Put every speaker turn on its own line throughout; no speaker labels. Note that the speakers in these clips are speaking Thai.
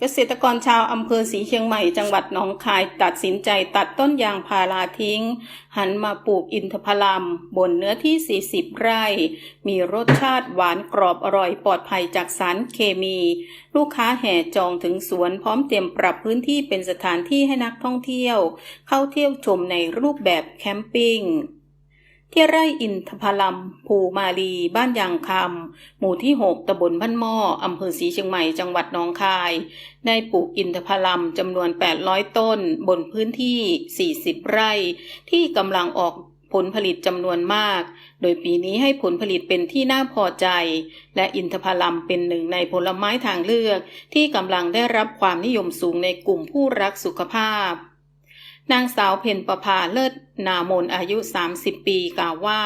เกษตรกรชาวอำเภอศรีเชียงใหม่จังหวัดหนองคายตัดสินใจตัดต้นยางพาราทิ้ง หันมาปลูกอินทผลัมบนเนื้อที่ 40 ไร่ มีรสชาติหวานกรอบอร่อยปลอดภัยจากสารเคมี ลูกค้าแห่จองถึงสวนพร้อมเตรียมปรับพื้นที่เป็นสถานที่ให้นักท่องเที่ยว เข้าเที่ยวชมในรูปแบบแคมปิ้ง ที่ไร่อินทผลัมภูมาลีบ้านยางคำหมู่ที่ 6ตำบลบ้านหม้ออำเภอศรีเชียงใหม่จังหวัดหนองคาย ได้ปลูกอินทผลัมจำนวน 800 ต้น บนพื้นที่ 40 ไร่ ที่กำลังออกผลผลิตจำนวนมาก โดยปีนี้ให้ผลผลิตเป็นที่น่าพอใจ และอินทผลัมเป็นหนึ่งในผลไม้ทางเลือก ที่กำลังได้รับความนิยมสูงในกลุ่มผู้รักสุขภาพ นางสาวเพนประภาเลิศนามนอายุ 30 ปีกล่าวว่า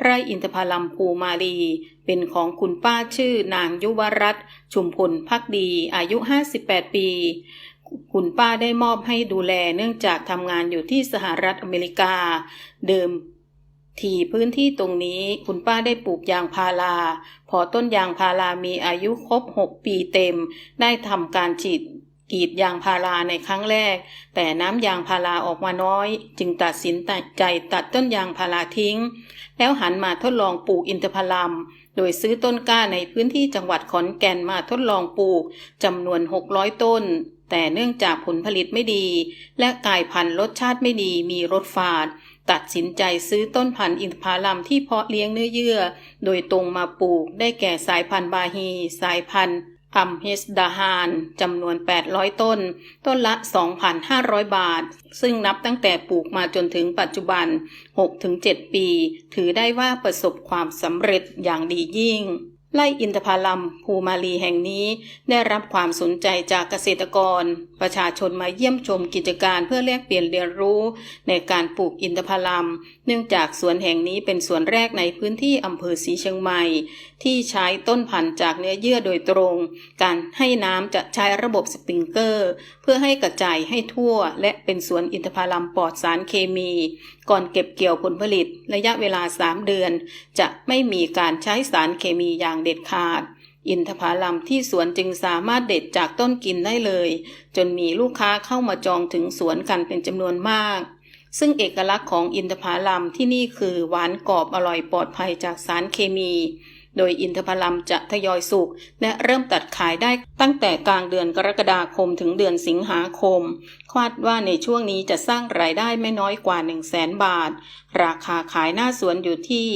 ไร่อินทผลัมภูมาลี เป็นของคุณป้าชื่อนางยุวรัตน์ชุมพลพักดีอายุ 58 ปี คุณป้าได้มอบให้ดูแลเนื่องจากทำงานอยู่ที่สหรัฐอเมริกา เดิมที่พื้นที่ตรงนี้คุณป้าได้ปลูกยางพารา พอต้นยางพารามีอายุครบ 6 ปีเต็ม ได้ทำการฉีด กรีดยางพาราในครั้งแรก แต่น้ำยางพาราออกมาน้อย จึงตัดสินใจตัดต้นยางพาราทิ้ง แล้วหันมาทดลองปลูกอินทผลัม โดยซื้อต้นกล้าในพื้นที่จังหวัดขอนแก่นมาทดลองปลูกจำนวน 600 ต้น แต่เนื่องจากผลผลิตไม่ดี และกายพันธุ์รสชาติไม่ดีมีรสฝาด ตัดสินใจซื้อต้นพันธุ์อินทผลัมที่เพาะเลี้ยงเนื้อเยื่อ โดยตรงมาปลูกได้แก่สายพันธุ์บาฮี สายพันธุ์ อัมเฮสดาฮานจำนวน 800 ต้น ต้นละ 2,500 บาท ซึ่งนับตั้งแต่ปลูกมาจนถึงปัจจุบัน 6-7 ปี ถือได้ว่าประสบความสำเร็จอย่างดียิ่ง ไร่อินทผลัมภูมาลีแห่งนี้ได้รับความสนใจจากเกษตรกร ประชาชนมาเยี่ยมชมกิจการเพื่อแลกเปลี่ยนเรียนรู้ ในการปลูกอินทผลัม เนื่องจากสวนแห่งนี้เป็นสวนแรกในพื้นที่อำเภอศรีเชียงใหม่ ที่ใช้ต้นพันธุ์จากเนื้อเยื่อโดยตรง การให้น้ำจะใช้ระบบสปริงเกอร์ เพื่อให้กระจายให้ทั่ว และเป็นสวนอินทผลัมปลอดสารเคมี ก่อนเก็บเกี่ยวผลผลิต ระยะเวลา 3 เดือน จะไม่มีการใช้สารเคมีอย่างเด็ดขาด อินทผลัมที่สวนจึงสามารถเด็ดจากต้นกินได้เลย จนมีลูกค้าเข้ามาจองถึงสวนกันเป็นจำนวนมาก ซึ่งเอกลักษณ์ของอินทผลัมที่นี่คือหวานกรอบอร่อยปลอดภัยจากสารเคมี โดยอินทผลัมจะทยอยสุกและเริ่มตัดขายได้ตั้งแต่กลางเดือนกรกฎาคมถึงเดือนสิงหาคม คาดว่าในช่วงนี้จะสร้างรายได้ไม่น้อยกว่า 1 0 0 0 0แสนบาท ราคาขายหน้าสวนอยู่ที่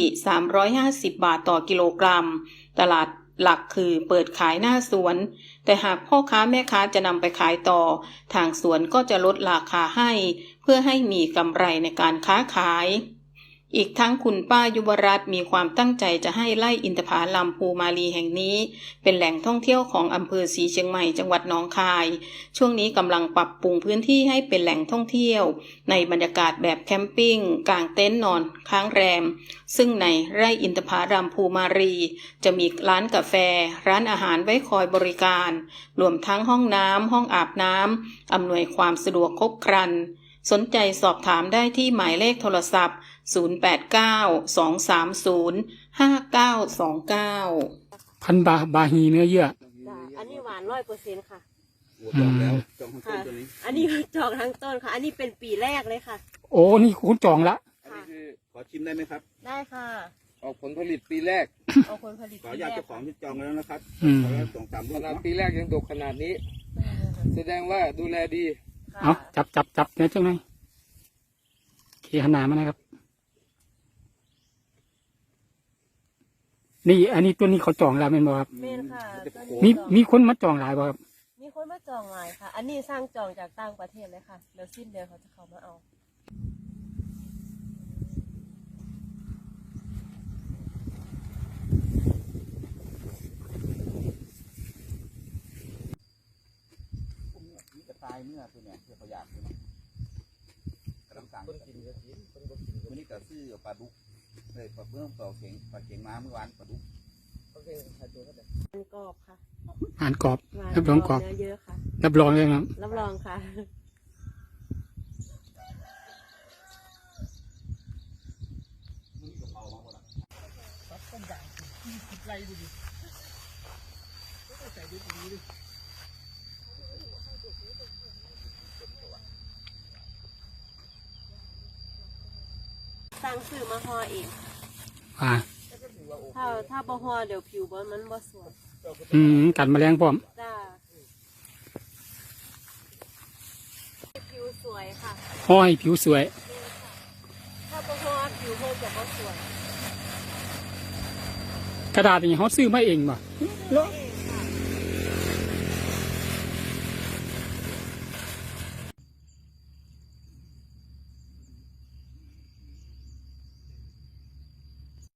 350 บาทต่อกิโลกรัม ตลาดหลักคือเปิดขายหน้าสวน แต่หากพ่อค้าแม่ค้าจะนำไปขายต่อ ทางสวนก็จะลดราคาให้ เพื่อให้มีกำไรในการค้าขาย อีกทั้งคุณป้ายุวรัตมีความตั้งใจจะให้ไล่อินทผาลัมภูมาลีแห่งนี้ เป็นแหล่งท่องเที่ยวของอำเภอศรีเชียงใหม่จังหวัดหนองคาย ช่วงนี้กำลังปรับปรุงพื้นที่ให้เป็นแหล่งท่องเที่ยว ในบรรยากาศแบบแคมปิ้งกางเต็นท์นอน ค้างแรม ซึ่งในไร่อินทผาลัมภูมารีจะมีร้านกาแฟ ร้านอาหารไว้คอยบริการ รวมทั้งห้องน้ำห้องอาบน้ำอำนวยความสะดวกครบครัน สนใจสอบถามได้ที่หมายเลขโทรศัพท์ 089-230-5929
พันธุ์บาบาฮีเนื้อเยื่อ
จ้ะอันนี้หวานร้อยเปอร์เซ็นต์ค่ะ
โอ้จองแล้วจองทั้งต้น
ค่ะ
ตัวนี้
อันนี้จองทั้งต้นค่ะ อันนี้เป็นปีแรกเลยค่ะ
โอ้นี่คุณจองละ
อันนี้คือขอชิมได้ไหมครับ
ได้ค่ะ
ออกผลผลิตปีแรก
เอาคนผลิต
ขออนุญาตเจ้าของที่จองแล้วนะครับ
อืม
ขออนุญาตส่งตาม
ข
รูป
นาด
เนาะ
ปีแรกยังดกขนาดนี้ แสดงว่าดูแลดี
ค่ะ
เอาจับจับจับเนี่ยจังไงเคขนาดมานะครับ นี่ อันนี้ตัวนี้เขาจองแล้วเป็นบ่ครับ
เมนค่ะตัว
มี
นี้จอง
มีคนมาจองหลายบ่ครับ
มีคนมาจองหลายค่ะ อันนี้สร้างจองจากต่างประเทศเลยค่ะเดี๋ยวสิ้นเดือนเขาจะเข้ามาเอา
จะตายเมื่อตัวเนี่ยเพื่อประหยัดตัวเนาะกำลังสั่งคนกินก็กินคนบ่กินวันนี้ก็ซื้อปลาดุกเลยปลาเพิ่มปลาเข็งปลาเข็งมาเมื่อวานปลาดุก
มันกรอบค่ะ
อ่านกรอบ
หวาน
รับรองกรอบ
เนื้อเยอะค่ะ
รับรองเลยครับ
รับรองค่ะ
เสั่
งซื้อมาห่อเอง
อ่า
ถ้าถ้าบ่ห่อเดี๋ยวผิวบนมันบ่สวย
อืมกันแมลงพร้อม
จ้าผิวสวยค่ะ
ห้อยผิวสวย
ถ้าบ่ห่อผิวเพิ่นจะบ่สวย
กระดาษอย่างนี้เขาซื้อมาเองบ่
ซื้อมาเอง